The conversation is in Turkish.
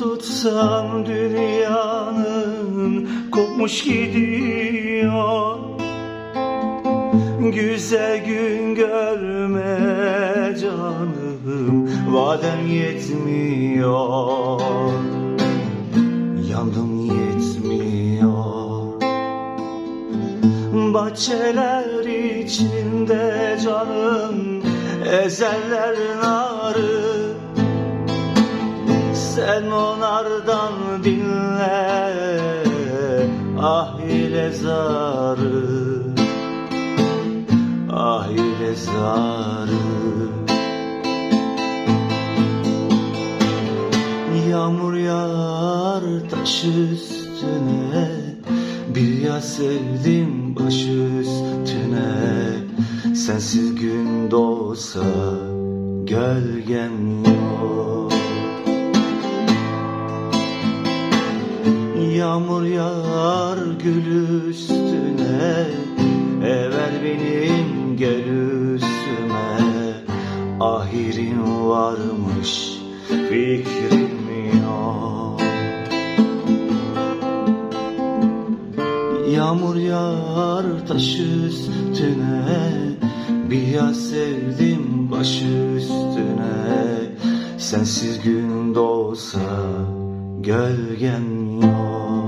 Baksan dünyanın kopmuş gidiyor. Güzel gün görme canım Vadem yetmiyor. Yandım yetmiyor. Bahçeler içinde canım Ezeller narı Sen onlardan dinle Ah ile zarı Ah ile zarı. Yağmur yağar taş üstüne Bir yaz sevdim baş üstüne. Sensiz gün doğsa gölgem yok Yağmur yağar gül üstüne Evvel benim gel üstüme. Ahirin varmış fikrim yok Yağmur yağar taş üstüne Bir yaz sevdim baş üstüne. Sensiz gün doğsa gölgem yok